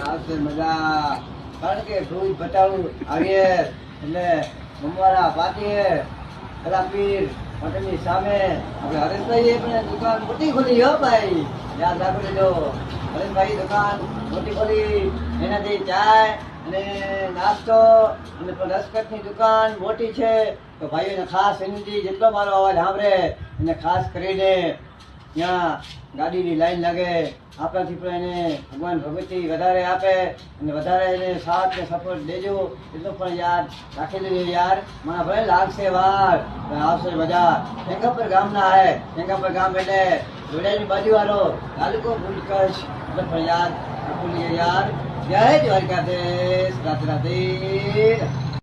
વાત મજા. કારણ કે ભૂજ ભટાળું આવીએ એટલે મમવાના પાટીએ પેલા પીર સામે. આપણે હરેશભાઈએ પણ દુકાન મોટી ખોલી, હો ભાઈ. યાદ રાખી લેજો હરેશભાઈ દુકાન મોટી ખોલી, એનાથી ચાય અને નાસ્તો અને પણ રસકટની દુકાન મોટી છે. તો ભાઈઓને ખાસ એની જેટલો મારો અવાજ સાંભળે, એને ખાસ કરીને ત્યાં ગાડીની લાઈન લાગે, આપણાથી પણ એને ભગવાન ભગવતી વધારે આપે અને વધારે એને સાથ ને સપોર્ટ દેજો, એટલો પણ યાદ રાખી લેજો યાર. મને ભલે લાગશે વાર. આવશે બધા ટેંગાપર ગામના હે ટેંગાપર ગામ એટલે જોડિયાની બાજુવાળો, તાલુકો ભૂલ કચ્છ એટલો પણ યાદ રાખવું યાર. જય દ્વારકાધીશ, રાધે રાધે.